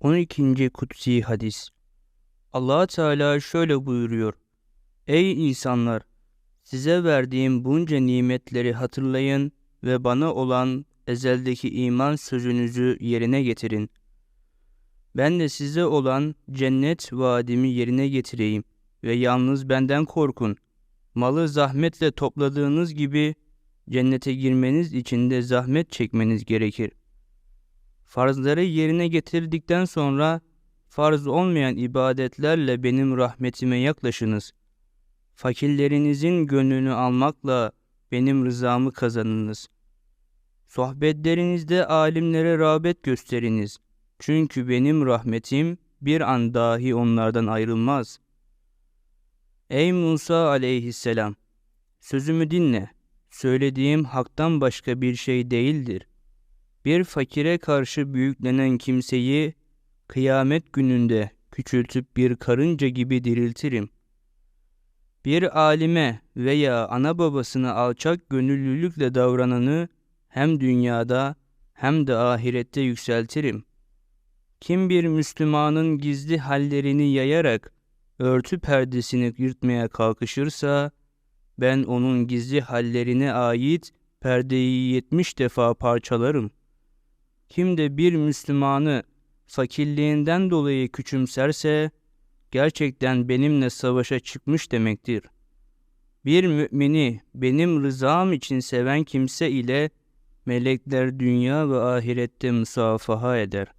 12. Kutsi Hadis allah Teala şöyle buyuruyor. Ey insanlar! Size verdiğim bunca nimetleri hatırlayın ve bana olan ezeldeki iman sözünüzü yerine getirin. Ben de size olan cennet vaadimi yerine getireyim ve yalnız benden korkun. Malı zahmetle topladığınız gibi cennete girmeniz için de zahmet çekmeniz gerekir. Farzları yerine getirdikten sonra farz olmayan ibadetlerle benim rahmetime yaklaşınız. Fakirlerinizin gönlünü almakla benim rızamı kazanınız. Sohbetlerinizde alimlere rağbet gösteriniz. Çünkü benim rahmetim bir an dahi onlardan ayrılmaz. Ey Musa aleyhisselam! Sözümü dinle. Söylediğim haktan başka bir şey değildir. Bir fakire karşı büyüklenen kimseyi kıyamet gününde küçültüp bir karınca gibi diriltirim. Bir alime veya ana babasına alçak gönüllülükle davrananı hem dünyada hem de ahirette yükseltirim. Kim bir Müslümanın gizli hallerini yayarak örtü perdesini yırtmaya kalkışırsa, ben onun gizli hallerine ait perdeyi yetmiş defa parçalarım. Kim de bir Müslümanı fakirliğinden dolayı küçümserse, gerçekten benimle savaşa çıkmış demektir. Bir mümini benim rızam için seven kimse ile melekler dünya ve ahirette musafaha eder.